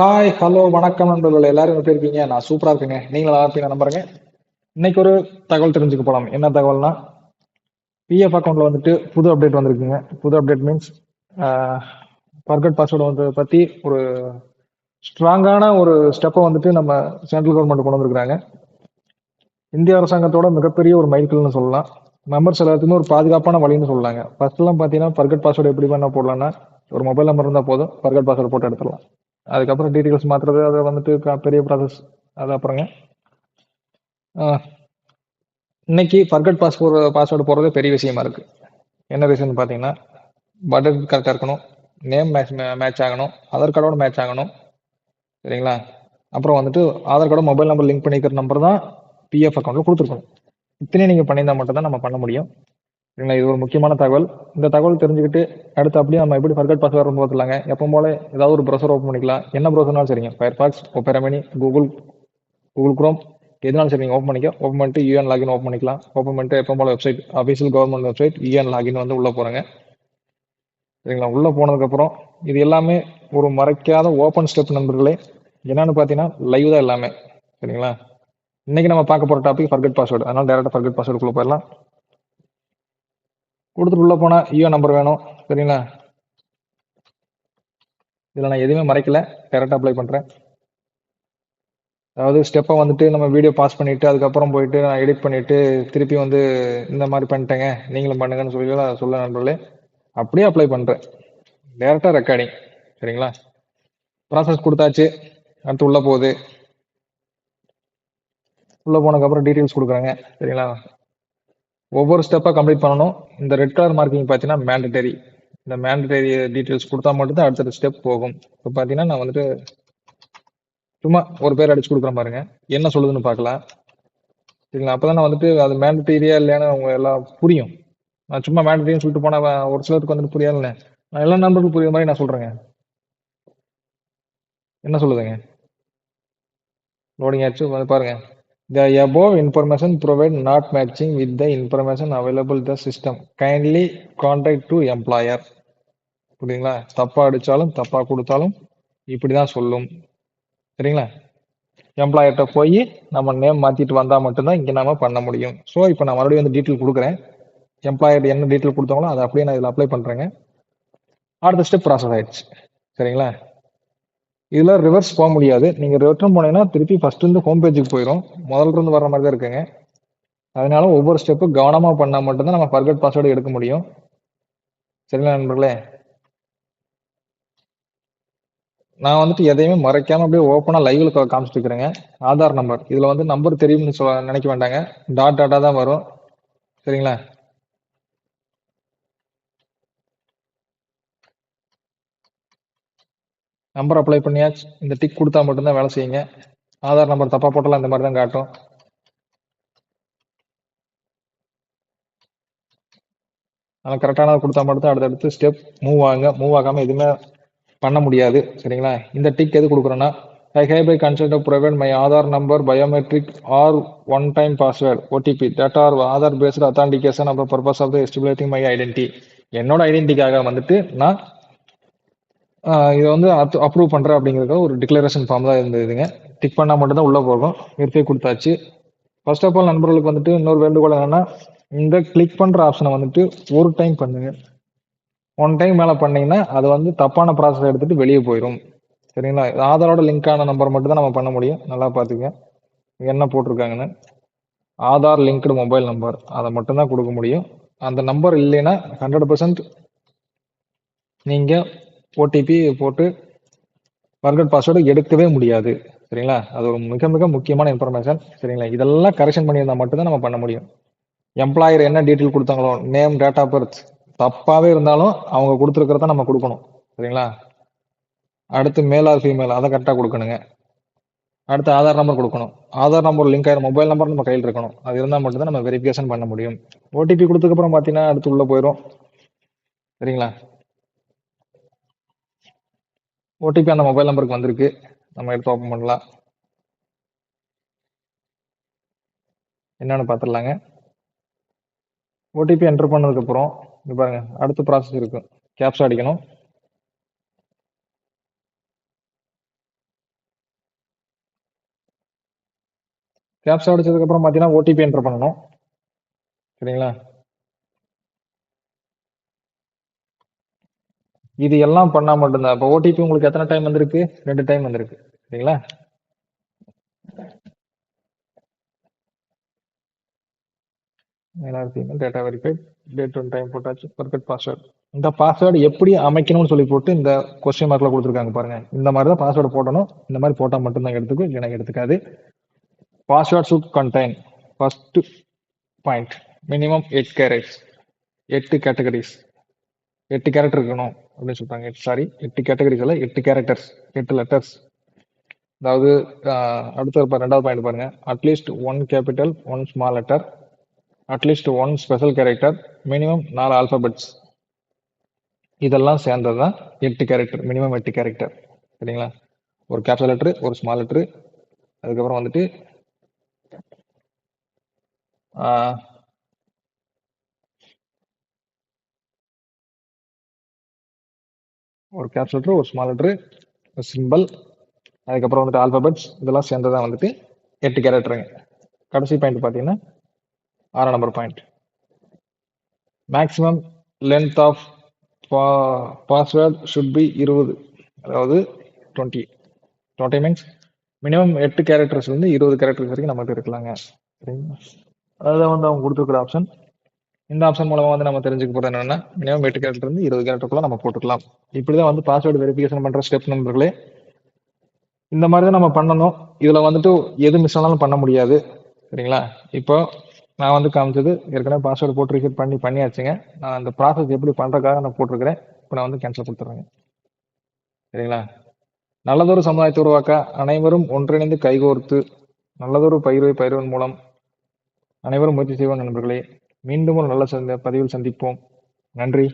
Hi, hello, வணக்கம் நண்பர்கள் எல்லாரும் எப்படி இருக்கீங்க? நான் சூப்பரா இருக்கேங்க. நீங்களும் நல்லா இருப்பீங்க நம்புறேங்க. இன்னைக்கு ஒரு தகவல் தெரிஞ்சுக்க போலாம். என்ன தகவல்னா, பிஎஃப் அக்கௌண்ட்ல வந்துட்டு புது அப்டேட் வந்திருக்குங்க. புது update means ah forgot password வந்து பத்தி ஒரு ஸ்ட்ராங்கான ஒரு ஸ்டெப்பை வந்துட்டு நம்ம சென்ட்ரல் கவர்மெண்ட் கொண்டு வந்திருக்காங்க. இந்திய அரசாங்கத்தோட மிகப்பெரிய ஒரு மைல்கல்னு சொல்லலாம். மெம்பர்ஸ் எல்லாத்துக்குமே ஒரு பாதுகாப்பான வழின்னு சொல்லலாங்க. ஃபர்ஸ்ட்லாம் பார்த்தீங்கன்னா, ஃபர்கட் பாஸ்வேர்டு எப்படி வேணா போடலாம்னா, ஒரு மொபைல் நம்பர் இருந்தால் போதும். ஃபர்கட் பாஸ்வேர்டு போட்டு எடுத்துடலாம். அதுக்கப்புறம் டீட்டெயில்ஸ் மாத்துறது, அது வந்துட்டு பெரிய ப்ராசஸ். அது அப்புறங்க. இன்னைக்கு ஃபர்கட் போடுற பாஸ்வேர்டு போகிறதுக்கு பெரிய விஷயமா இருக்கு. என்ன ரீசன் பார்த்தீங்கன்னா, பட்டர் கரெக்டாக இருக்கணும். நேம் மேட்ச் மே மேட்ச் ஆகணும். ஆதார் கார்டோட மேட்ச் ஆகணும். சரிங்களா? அப்புறம் வந்துட்டு Aadhaar card mobile number link பண்ணிக்கிற நம்பர் தான் பிஎஃப் அக்கௌண்ட்டில் கொடுத்துருக்கணும் இத்தனையும் நீங்கள் பண்ணியிருந்தால் மட்டும் தான் நம்ம பண்ண முடியும். சரிங்களா? இது ஒரு முக்கியமான தகவல். இந்த தகவல் தெரிஞ்சுக்கிட்டு, அடுத்து அப்படியே நம்ம எப்படி ஃபர்கட் பாஸ்வேர்ட் பார்த்துலாங்க எப்போ போல ஏதாவது ஒரு ப்ரௌசர் ஓப்பன் பண்ணிக்கலாம். என்ன ப்ரௌசர்னாலும் சரிங்க. Firefox, Opera Google, Google Chrome எதுனாலும் சரி ஓப்பன் பண்ணிக்க. ஓப்பன் பண்ணிட்டு யூஎன் லாகின் ஓப்பன் பண்ணிக்கலாம். ஓப்பன் பண்ணிட்டு எப்போ போல website official government website UAN login வந்து உள்ளே போகிறாங்க சரிங்களா? உள்ளே போனதுக்கப்புறம் இது எல்லாமே ஒரு மறைக்காத ஓப்பன் ஸ்டெப் நண்பர்களே. என்னென்னு பார்த்தீங்கன்னா, லைவ் தான் எல்லாமே. சரிங்களா? இன்னைக்கு நம்ம பார்க்க போகிற டாபிக் ஃபர்கட் பாஸ்வேர்டு அதனால் டேரெக்டாக ஃபர்கட் பாஸ்வேர்டுக்குள்ளே போயிடலாம் கொடுத்துட்டு உள்ள போனா யுஎன் நம்பர் வேணும். சரிங்களா? இதுல நான் எதுவுமே மறைக்கல. டேரெக்டாக அப்ளை பண்றேன். அதாவது ஸ்டெப்ப வந்துட்டு நம்ம வீடியோ பாஸ் பண்ணிட்டு, அதுக்கப்புறம் போயிட்டு நான் எடிட் பண்ணிட்டு, திருப்பி வந்து இந்த மாதிரி பண்ணிட்டேங்க. நீங்களும் பண்ணுங்கன்னு சொல்லிலாம் சொல்ல நண்பர்களே. அப்படியே அப்ளை பண்றேன். டேரெக்டாக ரெக்கார்டிங். சரிங்களா? ப்ராசஸ் கொடுத்தாச்சு அடுத்து உள்ள போகுது. உள்ள போனதுக்கப்புறம் டீட்டெயில்ஸ் கொடுக்குறாங்க சரிங்களா? ஒவ்வொரு ஸ்டெப்பாக கம்ப்ளீட் பண்ணணும். இந்த ரெட் கலர் மார்க்கிங் பார்த்தீங்கன்னா மேண்டட்டரி. இந்த மேண்டட்டரி டீட்டெயில்ஸ் கொடுத்தா மட்டும்தான் அடுத்த ஸ்டெப் போகும். இப்போ பார்த்தீங்கன்னா, நான் வந்துட்டு சும்மா ஒரு பேர் அடிச்சு கொடுக்குற பாருங்க. என்ன சொல்லுதுன்னு பார்க்கலாம். சரிங்களா? அப்பதானே வந்துட்டு அது மேண்டட்டரியா இல்லையான்னு அவங்க எல்லாம் புரியும். நான் சும்மா மேண்டட்டரின்னு சொல்லிட்டு போனால் ஒரு சிலருக்கு வந்துட்டு புரியாதுல்ல. நான் எல்லா நண்பர்களுக்கும் புரியுற மாதிரி நான் சொல்கிறேங்க என்ன சொல்லுதுங்க? லோடிங் ஆச்சு. வந்து பாருங்கள் The above information not not matching with the information available the system. Kindly contact to employer. தப்பாக தப்பா அடிச்சாலும், தப்பா இப்படி இப்படிதான் சொல்லும். சரிங்களா? எம்ப்ளாயர்கிட்ட போய் நம்ம நேம் மாத்திட்டு வந்தா மட்டும்தான் இங்கே இங்க நாம பண்ண முடியும். ஸோ, இப்போ நான் மறுபடியும் வந்து டீட்டெயில் கொடுக்குறேன் எம்ப்ளாயர் என்ன டீட்டெயில் கொடுத்தாங்களோ அதை அப்படியே நான் இதில் அப்ளை பண்றேங்க. அடுத்த ஸ்டெப் ப்ராசஸ் ஆயிடுச்சு. சரிங்களா? இதில் ரிவர்ஸ் போக முடியாது. நீங்கள் ரிட்டர்ன் போனீங்கன்னா, திருப்பி ஃபர்ஸ்ட் ஹோம் பேஜுக்கு போயிடும் முதல்ல இருந்து வர மாதிரி தான் இருக்குங்க. அதனால ஒவ்வொரு ஸ்டெப்பு கவனமாக பண்ணால் மட்டும்தான் நம்ம ஃபர்கட் பாஸ்வேர்டு எடுக்க முடியும். சரிங்களா நண்பர்களே? நான் வந்துட்டு எதையுமே மறைக்காம அப்படியே ஓப்பனாக லைவில் கா இருக்கிறேங்க. ஆதார் நம்பர். இதில் வந்து நம்பர் தெரியும்னு சொல்ல நினைக்க வேண்டாங்க. டாட் டாட்டாக தான் வரும். சரிங்களா? நம்பர் அப்ளை பண்ணியாச்சு. இந்த டிக் கொடுத்தா மட்டும்தான் வேலை செய்யுங்க. ஆதார் நம்பர் தப்பா போட்டாலும் இந்த மாதிரி தான் காட்டும். ஆனால் கரெக்டானது கொடுத்தா மட்டும்தான் அடுத்தடுத்து ஸ்டெப் மூவ் ஆகுங்க. மூவ் ஆகாம எதுவுமே பண்ண முடியாது. சரிங்களா? இந்த டிக் எதுக்கு I I by consent to provide my Aadhaar number biometric or one time password OTP that or Aadhaar based authentication அப்புறம் purpose of establishing my identity என்னோட ஐடென்டிட்டிக்காக வந்துட்டு நான் இதை வந்து அப்ரூவ் பண்றேன் அப்படிங்கிறது ஒரு டிக்ளரேஷன் ஃபார்ம் தான் இருந்ததுங்க. டிக் பண்ணா மட்டும் தான் உள்ள போகும். நிறுத்தி கொடுத்தாச்சு ஃபர்ஸ்ட் ஆஃப் ஆல் நண்பர்களுக்கு வந்துட்டு இன்னொரு வேண்டுகோள் என்னன்னா, இந்த கிளிக் பண்ற ஆப்ஷனை வந்துட்டு ஒரு டைம் பண்ணுங்க. ஒன் டைம் மேல பண்ணீங்கன்னா, அது வந்து தப்பான ப்ராசஸ் எடுத்துட்டு வெளியே போயிடும் சரிங்களா? ஆதாரோட லிங்க் ஆன நம்பர் மட்டும் தான் நம்ம பண்ண முடியும். நல்லா பார்த்துக்கங்க. என்ன போட்டிருக்காங்கன்னு. Aadhaar linked mobile number. அதை மட்டும்தான் கொடுக்க முடியும். அந்த நம்பர் இல்லைன்னா ஹண்ட்ரட் பர்சன்ட் நீங்கள் ஓடிபி போட்டு ஃபர்கட் பாஸ்வேர்டு எடுக்கவே முடியாது. சரிங்களா? அது ஒரு மிக மிக முக்கியமான இன்ஃபர்மேஷன். சரிங்களா? இதெல்லாம் கரெக்ஷன் பண்ணியிருந்தா மட்டும்தான் நம்ம பண்ண முடியும். எம்ப்ளாயர் என்ன டீட்டெயில் கொடுத்தாங்களோ நேம், டேட் ஆஃப் பர்த் தப்பாகவே இருந்தாலும் அவங்க கொடுத்துருக்கிறத நம்ம கொடுக்கணும் சரிங்களா? அடுத்து மேல் ஆர் ஃபீமேல் அதை கரெக்டாக கொடுக்கணுங்க அடுத்து ஆதார் நம்பர் கொடுக்கணும் ஆதார் நம்பர் லிங்க் ஆகிற மொபைல் நம்பர் நம்ம கையில் இருக்கணும். அது இருந்தால் மட்டும்தான் நம்ம வெரிஃபிகேஷன் பண்ண முடியும். ஓடிபி கொடுத்ததுக்கப்புறம் பார்த்தீங்கன்னா, அடுத்து உள்ளே போயிடும் சரிங்களா? ஓடிபி அந்த மொபைல் நம்பருக்கு வந்திருக்கு. நம்ம எடுத்து ஓப்பன் பண்ணலாம். என்னென்னு பார்த்துடலாங்க ஓடிபி என்டர் பண்ணதுக்கப்புறம் இது பாருங்கள் அடுத்த ப்ராசஸ் இருக்கும் கேப்ஸ் அடிக்கணும். கேப்ஸ் அடிச்சதுக்கப்புறம் பார்த்தீங்கன்னா ஓடிபி என்டர் பண்ணணும். சரிங்களா? இது எல்லாம் பண்ணா மட்டும்தான். இப்போ ஓடிபி உங்களுக்கு எத்தனை டைம் வந்திருக்கு? ரெண்டு டைம் வந்திருக்கு. சரிங்களா? Data verified one time போட்டாச்சு. பர்ஃபெக்ட் பாஸ்வேர்டு இந்த பாஸ்வேர்டு எப்படி அமைக்கணும்னு சொல்லி போட்டு இந்த கொஸ்டின் மார்க்ல கொடுத்துருக்காங்க பாருங்க. இந்த மாதிரி தான் பாஸ்வேர்டு போடணும். இந்த மாதிரி போட்டால் மட்டும்தான் எடுத்துக்கும் இல்லைனா எடுத்துக்காது. Password should contain first point minimum eight characters எட்டு கேட்டகரிஸ் எட்டு கேரக்டர் இருக்கணும் அப்படின்னு சொல்றாங்க. சாரி எட்டு கேட்டகரிஸ்ல எட்டு கேரக்டர்ஸ் எட்டு லெட்டர்ஸ் அதாவது அடுத்த ரெண்டாவது பாயிண்ட் பாருங்க. At least one capital one small letter at least one special character minimum நாலு ஆல்பபெட்ஸ் இதெல்லாம் சேர்ந்தது தான் எட்டு கேரக்டர் மினிமம் எட்டு கேரக்டர் சரிங்களா? ஒரு கேப்சல் லெட்ரு ஒரு ஸ்மால் லெட்ரு அதுக்கப்புறம் வந்துட்டு ஒரு கேப்சல் லெட்ரு ஒரு ஸ்மால் லெட்ரு சிம்பிள் அதுக்கப்புறம் வந்துட்டு ஆல்பபெட்ஸ் இதெல்லாம் சேர்ந்து தான் வந்துட்டு எட்டு கேரக்டருங்க கடைசி பாயிண்ட் பார்த்தீங்கன்னா ஆறாம் number point maximum length of password should be இருபது அதாவது டுவெண்ட்டி டுவெண்ட்டி மீன்ஸ் மினிமம் எட்டு கேரக்டர்ஸ்லேருந்து இருபது கேரக்டர்ஸ் வரைக்கும் நம்மகிட்ட இருக்கலாங்க. சரிங்களா? அதுதான் வந்து அவங்க கொடுத்துருக்குற ஆப்ஷன் இந்த ஆப்ஷன் மூலமா வந்து நம்ம தெரிஞ்சுக்க போறது என்னன்னா மினிமம் எட்டு கேரக்டர் இருந்து இருபது கேரக்டருக்குள்ள நம்ம போட்டுக்கலாம். இப்படிதான் வந்து பாஸ்வேர்டு வெரிஃபிகேஷன் பண்ற ஸ்டெப் நண்பர்களே. இந்த மாதிரி தான் நம்ம பண்ணணும். இதுல வந்துட்டு எது மிஸ் ஆனாலும் பண்ண முடியாது. சரிங்களா? இப்போ நான் வந்து காமிச்சது ஏற்கனவே பாஸ்வேர்டு போட்டு ரிசீட் பண்ணி பண்ணியாச்சுங்க. நான் அந்த ப்ராசஸ் எப்படி பண்றதுக்காக நான் போட்டிருக்கிறேன். இப்போ நான் வந்து கேன்சல் கொடுத்துட்றேங்க சரிங்களா? நல்லதொரு சமுதாயத்தை உருவாக்க அனைவரும் ஒன்றிணைந்து கைகோர்த்து நல்லதொரு பயிர்வை பயிர்வன் மூலம் அனைவரும் முயற்சி செய்வோம் நண்பர்களே. மீண்டும் ஒரு நல்ல சந்த பதிவில் சந்திப்போம். நன்றி.